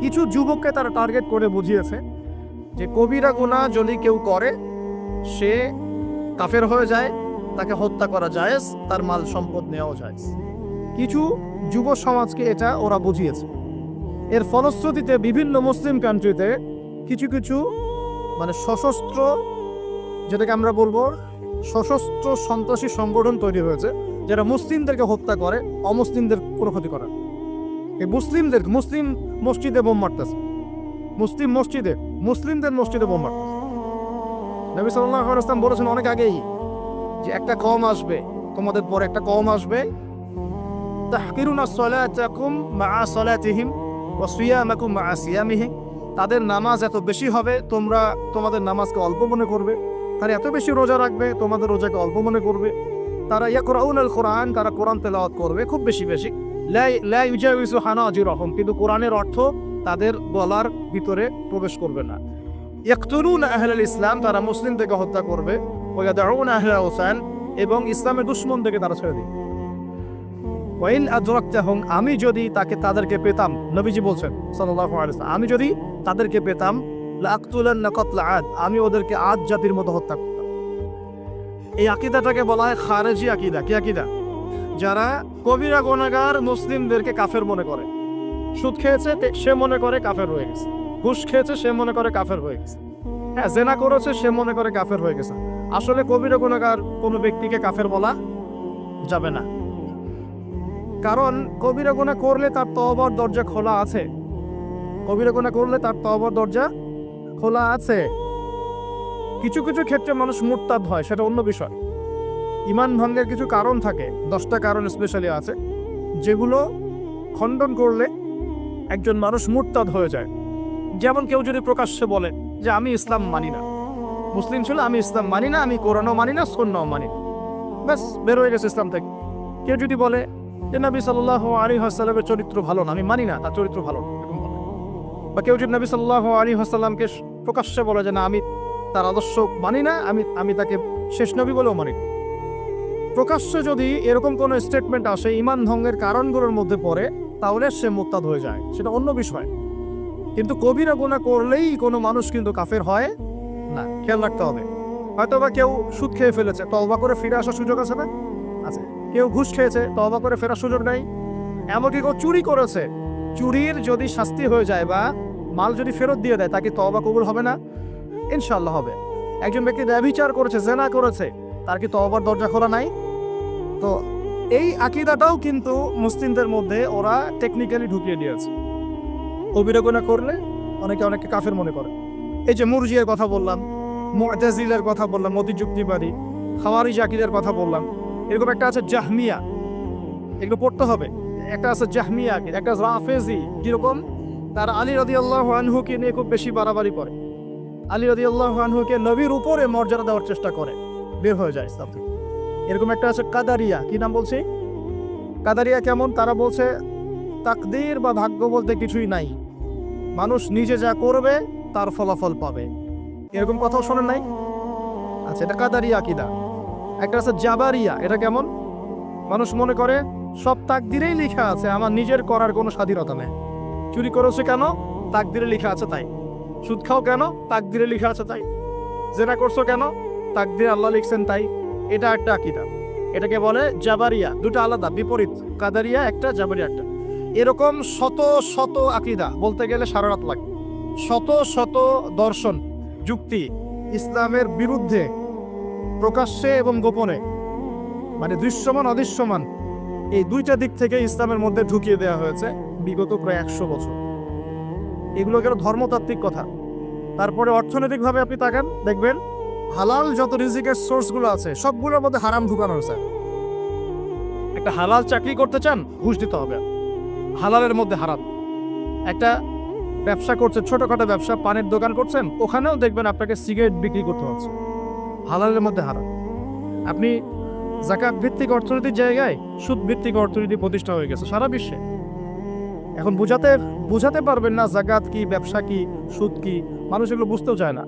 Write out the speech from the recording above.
কিছু যুবককে তারা টার্গেট করে বুঝিয়েছে যে কবিরা গুণা যদি কেউ করে, সে কাফের হয়ে যায়, তাকে হত্যা করা যায় তার মাল সম্পদ নেওয়া যায় কিছু যুব সমাজকে এটা ওরা বুঝিয়েছে এর ফলশ্রুতিতে বিভিন্ন মুসলিম কান্ট্রিতে কিছু কিছু মানে সশস্ত্র, যেটাকে আমরা বলব সশস্ত্র সন্ত্রাসী সংগঠন তৈরি হয়েছে, যারা মুসলিমদেরকে হত্যা করে, অমুসলিমদের কোনো ক্ষতি করে। এই মুসলিমদের, মুসলিম মসজিদে বোম মারতেছে। মুসলিম মসজিদে, মুসলিমদের মসজিদে বোম মারতেছে। নবী সাল্লাহ ইসলাম বলেছেন অনেক আগেই যে একটা কম আসবে, তোমাদের পরে একটা কম আসবে। মা সিয়ামিহিম তাদের নামাজ এত বেশি হবে, তোমরা তোমাদের নামাজকে অল্প মনে করবে। তারা এত বেশি রোজা রাখবে, তোমাদের রোজাকে অল্প মনে করবে। তারা আল কোরআন, তারা কোরআন তেলাওয়াত করবে, খুব বেশি বেশি। হানাজিরহুম, কিন্তু কোরআনের অর্থ তাদের গলার ভিতরে প্রবেশ করবে না। ইয়াকতুলুন আহলাল ইসলাম, তারা মুসলিমদেরকে হত্যা করবে। ওসান, এবং ইসলামের দুশ্মন থেকে তারা ছেড়ে দিবে। ওয়াইন আদরাকতাহুম, আমি যদি তাকে, তাদেরকে পেতাম, নবীজি বলছেন, সাল্লাল্লাহু আলাইহি আমি যদি তাদেরকে পেতাম লাকতুলান্না কতলা আদ, আমি ওদেরকে আদ জাতির মতো হত্যা করতাম। এই আকিদাটাকে বলা হয় খারেজি আকিদা। কি আকিদা? যারা কবিরা গোনাগার মুসলিমদেরকে কাফের মনে করে। সুদ খেয়েছে সে মনে করে কাফের হয়ে গেছে। ঘুষ খেয়েছে সে মনে করে কাফের হয়ে গেছে। হ্যাঁ জেনা করেছে সে মনে করে কাফের হয়ে গেছে। আসলে কবিরা গুণাগার কোনো ব্যক্তিকে কাফের বলা যাবে না। কারণ কবিরা গুণা করলে তার তওবার দরজা খোলা আছে। কবিরা গুণা করলে তার তওবার দরজা খোলা আছে। কিছু কিছু ক্ষেত্রে মানুষ মুরতাদ হয়, সেটা অন্য বিষয়। ইমান ভঙ্গের কিছু কারণ থাকে, দশটা কারণ স্পেশালি আছে, যেগুলো খণ্ডন করলে একজন মানুষ মুরতাদ হয়ে যায় যেমন কেউ যদি প্রকাশ্যে বলে যে, আমি ইসলাম মানি না মুসলিম ছিল, আমি ইসলাম মানি না, আমি কোরআনও মানি না সন্ন্যাও মানি না ব্যাস, বের হয়ে গেছে ইসলাম থেকে কেউ যদি বলে যে, নবী সাল্লাহ আলী হাসাল্লামের চরিত্র ভালো না, আমি মানি না, তার চরিত্র ভালো না, এরকম বলে। বা কেউ যদি নবী সাল্লাহ আলী হাসাল্লামকে প্রকাশ্যে বলে যে, না, আমি তার আদর্শ মানি না, আমি আমি তাকে শেষ নবী বলেও মানি না। প্রকাশ্যে যদি এরকম কোনো স্টেটমেন্ট আসে, ইমান ভঙ্গের কারণগুলোর মধ্যে পড়ে, তাহলে সে মুক্তাদ হয়ে যায়। সেটা অন্য বিষয়। কিন্তু কবিরা গোনা করলেই কোনো মানুষ কিন্তু কাফের হয় না। খেয়াল রাখতে হবে। হয়তো বা কেউ সুদ খেয়ে ফেলেছে, তওবা করে ফিরে আসার সুযোগ আছে না? আছে। কেউ ঘুষ খেয়েছে, তওবা করে ফেরার সুযোগ নাই। এমনকি কেউ চুরি করেছে, চুরির যদি শাস্তি হয়ে যায় বা মাল যদি ফেরত দিয়ে দেয়, তাকে তওবা কবুল হবে না? ইনশাল্লাহ হবে। একজন ব্যক্তি ব্যভিচার করেছে, জেনা করেছে, তার কি তওবার দরজা খোলা নাই? তো এই আকিদাটাও কিন্তু মুসলিমদের মধ্যে ওরা টেকনিক্যালি ঢুকিয়ে দিয়েছে। অবিরগনা করলে অনেকে অনেকে কাফের মনে করে। এই যে মুরজিয়ার কথা বললাম মুআতাজিলের কথা বললাম মতি যুক্তিবাদী খাওয়ারি জাকিদের কথা বললাম, এরকম একটা আছে জাহমিয়া। এগুলো পড়তে হবে। একটা আছে জাহমিয়া একটা রাফেজি। কীরকম? তার আলী রদি আল্লাহ আনহুকে নিয়ে খুব বেশি বাড়াবাড়ি করে। আলী রদি আল্লাহ আনহুকে নবীর উপরে মর্যাদা দেওয়ার চেষ্টা করে। বের হয়ে যায় ইসলাম থেকে। এরকম একটা আছে কাদারিয়া। কি নাম বলছি? কাদারিয়া কেমন? তারা বলছে, তাকদির বা ভাগ্য বলতে কিছুই নাই। মানুষ নিজে যা করবে, তার ফলাফল পাবে। এরকম কথাও শোনেন নাই? আচ্ছা এটা কাদারিয়া আকিদা। একটা আছে জাবারিয়া, এটা কেমন? মানুষ মনে করে, সব তাকদিরেই লেখা আছে, আমার নিজের করার কোনো স্বাধীনতা নেই। চুরি করেছে কেন? তাকদিরে লেখা আছে তাই। সুদ খাও কেন? তাকদিরে লেখা আছে তাই। জেনা করছ কেন? তাকদিরে আল্লাহ লিখছেন তাই। এটা একটা আকিদা। এটাকে বলে জাবারিয়া, দুটো আলাদা, বিপরীত। কাদারিয়া একটা, জাবারিয়া একটা। এরকম শত শত আকিদা, বলতে গেলে সারা রাত লাগে। শত শত দর্শন, যুক্তি ইসলামের বিরুদ্ধে, প্রকাশ্যে এবং গোপনে মানে দৃশ্যমান, অদৃশ্যমান, এই দুইটা দিক থেকে ইসলামের মধ্যে ঢুকিয়ে দেওয়া হয়েছে বিগত প্রায় একশো বছর। এগুলো গেল ধর্মতাত্ত্বিক কথা। তারপরে অর্থনৈতিকভাবে আপনি তাকান, দেখবেন হালাল যত রিজিকের সোর্সগুলো আছে, সবগুলোর মধ্যে হারাম ঢুকানো হয়েছে। একটা হালাল চাকরি করতে চান, ঘুষ দিতে হবে। হালালের মধ্যে হারাম। একটা ব্যবসা করছেন, ছোটখাটো ব্যবসা, পানের দোকান করছেন, ওখানেও দেখবেন আপনাকে সিগারেট বিক্রি করতে হচ্ছে। হালালের মধ্যে হারাম। আপনি জাকাত ভিত্তিক অর্থনীতির জায়গায় সুদ ভিত্তিক অর্থনীতি প্রতিষ্ঠা হয়ে গেছে সারা বিশ্বে। এখন বুঝাতে বুঝাতে পারবেন না জাকাত কি, ব্যবসা কি, সুদ কি, মানুষ এগুলো বুঝতেও চায় না।